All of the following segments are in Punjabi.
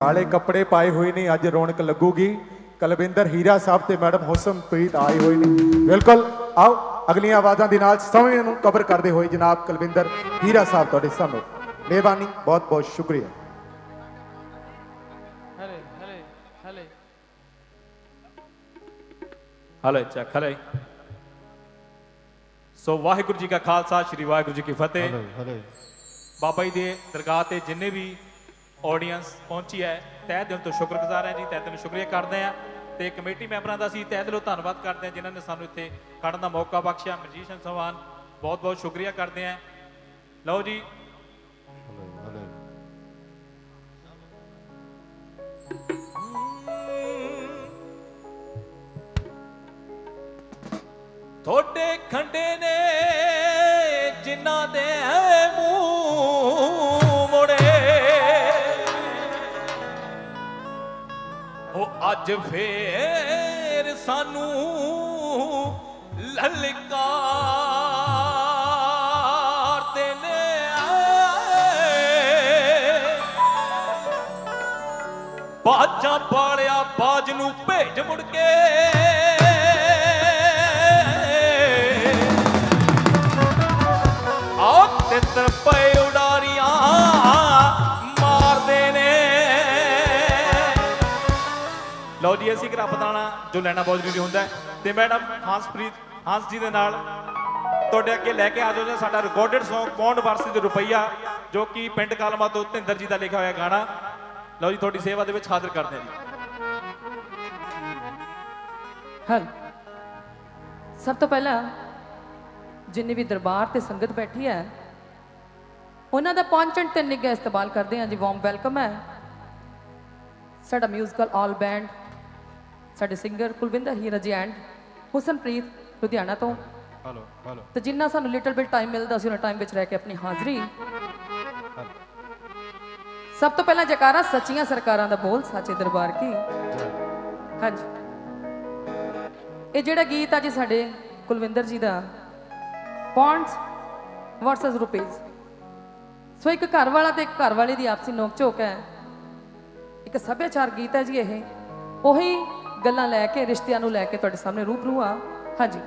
ਕਾਲੇ ਕੱਪੜੇ ਪਾਏ ਹੋਏ ਨੇ ਅੱਜ ਰੌਣਕ ਲੱਗੂਗੀ। ਕਲਵਿੰਦਰ ਹੀਰਾ ਸਾਹਿਬ ਤੇ ਮੈਡਮ ਹੁਸਨਪ੍ਰੀਤ ਆਏ ਹੋਏ ਨੇ। ਬਿਲਕੁਲ ਆਓ ਅਗਲੀਆਂ ਆਵਾਜ਼ਾਂ ਦੇ ਨਾਲ ਸਮੇਂ ਨੂੰ ਕਵਰ ਕਰਦੇ ਹੋਏ ਜਨਾਬ ਕਲਵਿੰਦਰ ਹੀਰਾ ਸਾਹਿਬ ਤੁਹਾਡੇ ਸਾਹਮਣੇ। ਮਿਹਰਬਾਨੀ ਬਹੁਤ ਬਹੁਤ ਸ਼ੁਕਰੀਆ। ਹਲੇ ਹਲੇ ਹਲੇ। ਹਲੇ ਚੱਕ ਹਲੇ। ਸੋ ਵਾਹਿਗੁਰੂ ਜੀ ਕਾ ਖਾਲਸਾ ਸ੍ਰੀ ਵਾਹਿਗੁਰੂ ਜੀ ਕੀ ਫਤਿਹ। ਹਲੇ। ਬਾਬਾ ਜੀ ਦੇ ਦਰਗਾਹ ਤੇ ਜਿੰਨੇ ਵੀ ਆਡੀਅנס ਪਹੁੰਚੀ ਹੈ। ਤਹਿ ਦਿਲ ਤੋਂ ਸ਼ੁਕਰਗੁਜ਼ਾਰ ਹਾਂ ਜੀ, ਤਹਿ ਦਿਲੋਂ ਸ਼ੁਕਰੀਆ ਕਰਦੇ ਹਾਂ। ਤੇ ਕਮੇਟੀ ਮੈਂਬਰਾਂ ਦਾ ਅਸੀਂ ਤਹਿ ਦਿਲੋਂ ਧੰਨਵਾਦ ਕਰਦੇ ਹਾਂ, ਜਿਨ੍ਹਾਂ ਨੇ ਸਾਨੂੰ ਇੱਥੇ ਖੜਨ ਦਾ ਮੌਕਾ ਬਖਸ਼ਿਆ। ਮਜੀਸ਼ਨ ਸਵਾਨ ਬਹੁਤ ਬਹੁਤ ਸ਼ੁਕਰੀਆ ਕਰਦੇ ਹਾਂ। ਲਓ ਜੀ ਅੱਜ ਫੇਰ ਸਾਨੂੰ ਲਲਕਾਰਦੇ ਨੇ ਬਾਜਾਂ ਪਾਲਿਆ ਬਾਜ ਨੂੰ ਭੇਜ ਮੁੜ ਕੇ। ਆ ਤਿੱਤਰ ਪਏ ਲਓ ਜੀ ਪਤਾਣਾ ਜੋ ਲੈਣਾ ਬਹੁਤ ਜ਼ਰੂਰੀ ਹੁੰਦਾ ਤੇ ਮੈਡਮ ਹਾਂਸਪ੍ਰੀਤ, ਹਾਂਸ ਜੀ ਦੇ ਨਾਲ ਤੁਹਾਡੇ ਅੱਗੇ ਲੈ ਕੇ ਆ ਜਾਓ ਜੀ। ਸਾਡਾ ਰਿਕਾਰਡਡ Song ਪੌਂਡ ਵਰਸੀ ਦੇ ਰੁਪਈਆ, ਜੋ ਕਿ ਪਿੰਡ ਕਾਲਮਾ ਤੋਂ ਧਿੰਦਰ ਜੀ ਦਾ ਲਿਖਿਆ ਹੋਇਆ ਗਾਣਾ। ਲਓ ਜੀ, ਤੁਹਾਡੀ ਸੇਵਾ ਦੇ ਵਿੱਚ ਹਾਜ਼ਰ ਕਰਦੇ ਹਾਂ ਜੀ। ਹਲ ਸਭ ਤੋਂ ਪਹਿਲਾਂ ਜਿੰਨੇ ਵੀ ਦਰਬਾਰ ਤੇ ਸੰਗਤ ਬੈਠੀ ਹੈ, ਉਹਨਾਂ ਦਾ ਪਹੁੰਚਣ ਤੇ ਨਿੱਘਾ ਇਸਤੇਮਾਲ ਕਰਦੇ ਹਾਂ ਜੀ। ਵਾਰਮ ਵੈਲਕਮ ਹੈ। ਸਾਡਾ ਮਿਊਜ਼ੀਕਲ ਆਲ ਬੈਂਡ ਸਾਡੇ ਸਿੰਗਰ ਕੁਲਵਿੰਦਰ ਹੀਰਾ ਜੀ ਐਂਡ ਹੁਸਨਪ੍ਰੀਤ ਲੁਧਿਆਣਾ ਤੋਂ। ਹਲੋ ਹਲੋ ਤੇ ਜਿੰਨਾ ਸਾਨੂੰ ਲਿਟਲ ਬਿਟ ਟਾਈਮ ਮਿਲਦਾ ਸੀ ਉਹਨਾਂ ਟਾਈਮ ਵਿੱਚ ਰਹਿ ਕੇ ਆਪਣੀ ਹਾਜ਼ਰੀ। ਸਭ ਤੋਂ ਪਹਿਲਾਂ ਜਕਾਰਾ ਸੱਚੀਆਂ ਸਰਕਾਰਾਂ ਦਾ ਬੋਲ ਸਾਚੇ ਦਰਬਾਰ ਕੀ? ਹਾਂਜੀ। ਇਹ ਜਿਹੜਾ ਗੀਤ ਆ ਜੀ ਸਾਡੇ ਕੁਲਵਿੰਦਰ ਜੀ ਦਾ ਪੌਂਡਸ ਵਰਸਸ ਰੁਪੀਸ ਸੋ ਇੱਕ ਘਰ ਵਾਲਾ ਤੇ ਇੱਕ ਘਰ ਵਾਲੀ ਦੀ ਆਪਸੀ ਨੋਕ ਝੋਕ ਹੈ। ਇੱਕ ਸੱਭਿਆਚਾਰ ਗੀਤ ਹੈ ਜੀ ਇਹ। ਉਹੀ ਗੱਲਾਂ ਲੈ ਕੇ, ਰਿਸ਼ਤਿਆਂ ਨੂੰ ਲੈ ਕੇ ਤੁਹਾਡੇ ਸਾਹਮਣੇ ਰੂਬਰੂ ਆ। ਹਾਂਜੀ।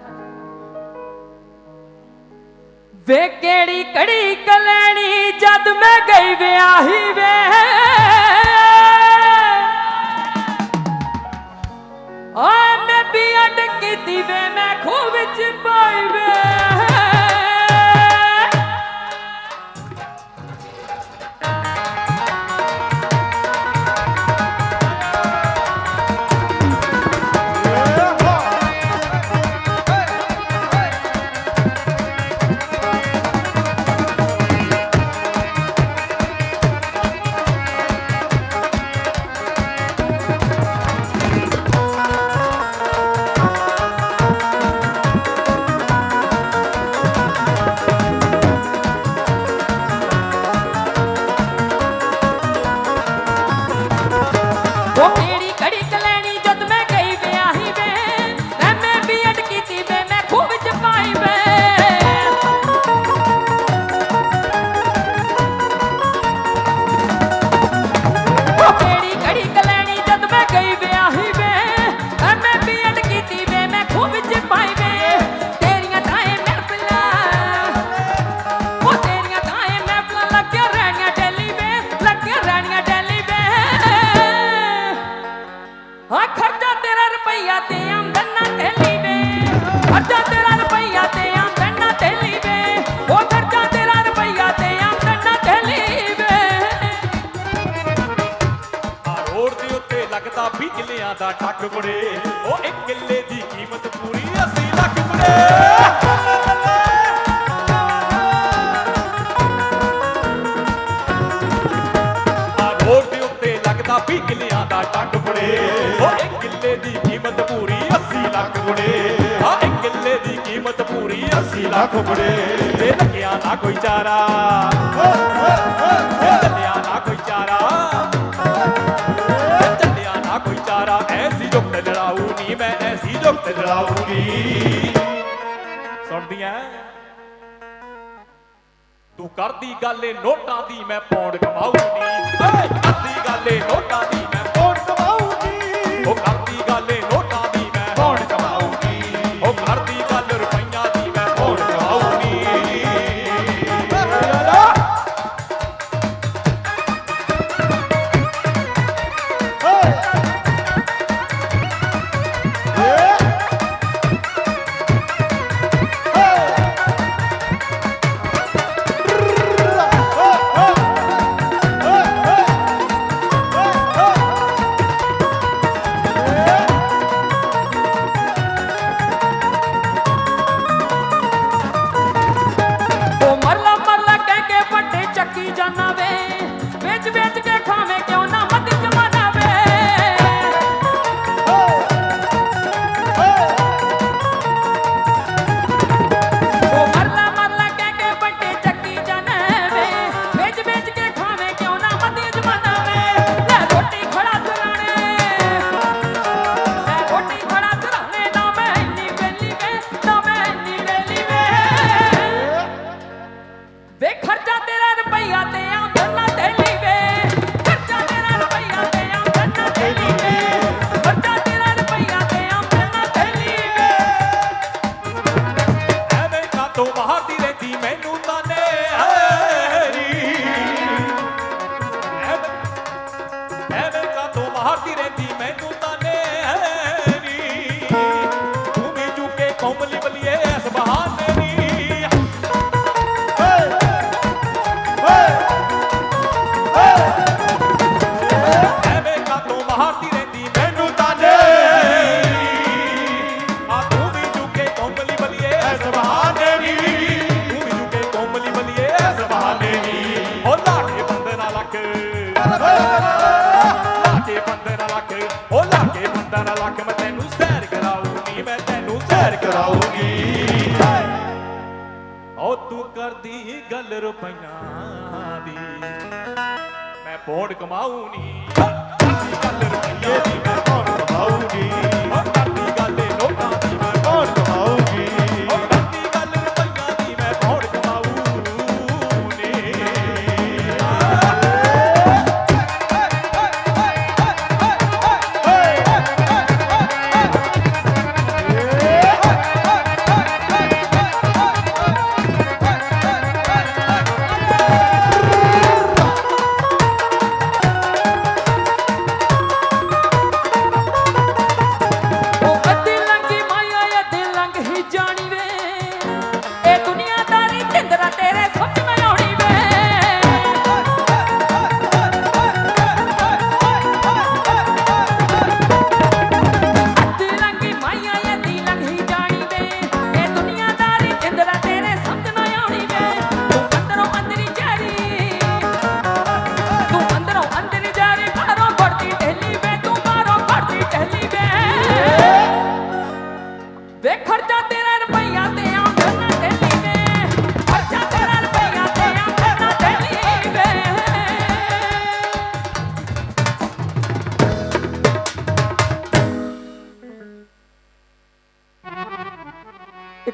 ਵੇ ਕਿਹੜੀ ਕੜੀ ਕਲੈਣੀ ਜਦ ਮੈਂ ਗਈ ਵਿਆਹੀ ਵੇ? ਓਏ ਮੈਂ ਵੀ ਕੀਤੀ ਵੇ, ਮੈਂ ਖੂਹ ਵਿੱਚ ਪਾਈ ਵੇ। ਵੀ ਦਾ ਟੱਕ ਕੁੜੇ ਉਹ ਇੱਕ ਕਿੱਲੇ ਦੀ ਕੀਮਤ ਪੂਰੀ 80 ਲੱਖ ਕੁੜੇ ਆ ਉੱਤੇ ਲੱਗਦਾ ਵੀ ਕਿੱਲਿਆਂ ਦਾ ਟੱਕ ਕੁੜੇ ਉਹ ਇੱਕ ਕਿੱਲੇ ਦੀ ਕੀਮਤ ਪੂਰੀ 80 ਲੱਖ ਕੁੜੇ ਆ ਇੱਕ ਕਿੱਲੇ ਦੀ ਕੀਮਤ ਪੂਰੀ 80 ਲੱਖ ਕੁੜੇ ਤੇ ਲੱਗਿਆ ਨਾ ਕੋਈ ਚਾਰਾ। ਤੇ ਲੱਗਿਆ ਨਾ ਤੂੰ ਕਰਦੀ ਗੱਲ ਏ, ਨੋਟਾਂ ਦੀ ਮੈਂ ਪੌਂਡ ਕਮਾਉਣੀ ਓਏ ਕਰਦੀ ਗੱਲ ਏ, ਨੋਟਾਂ ਦੀ ਲਾਗੇ ਬੰਦਰ ਲੱਖ ਤੈਨੂੰ ਸੈਰ ਕਰਾਉਣੀ ਮੈਂ ਤੈਨੂੰ ਸੈਰ ਕਰਾਉਣੀ ਓ ਤੂੰ ਕਰਦੀ ਗੱਲ ਰੁਪਈਆਂ ਦੀ, ਮੈਂ ਪੋੜ ਕਮਾਉਣੀ ਗੱਲ ਰੁਪਈਆਂ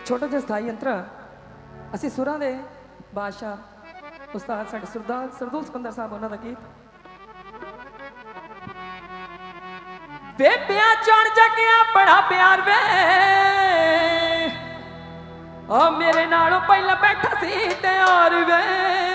ਛੋਟਾ ਜਿਹਾ ਸਥਾਈ ਯੰਤਰ ਅਸੀਂ ਸੁਰਾਂ ਦੇ ਬਾਦਸ਼ਾਹ, ਉਸਤਾਦ ਸਾਡੇ ਸਰਦਾਰ, ਸਰਦੂਲ ਸਕੰਦਰ ਸਾਹਿਬ ਉਹਨਾਂ ਦਾ ਗੀਤ। ਵੇ ਪਿਆ ਚਣ ਜਗਿਆ ਬੜਾ ਪਿਆਰ ਵੇ। ਆ ਮੇਰੇ ਨਾਲੋਂ ਪਹਿਲਾਂ ਬੈਠਾ ਸੀ ਤਿਆਰ ਵੇ।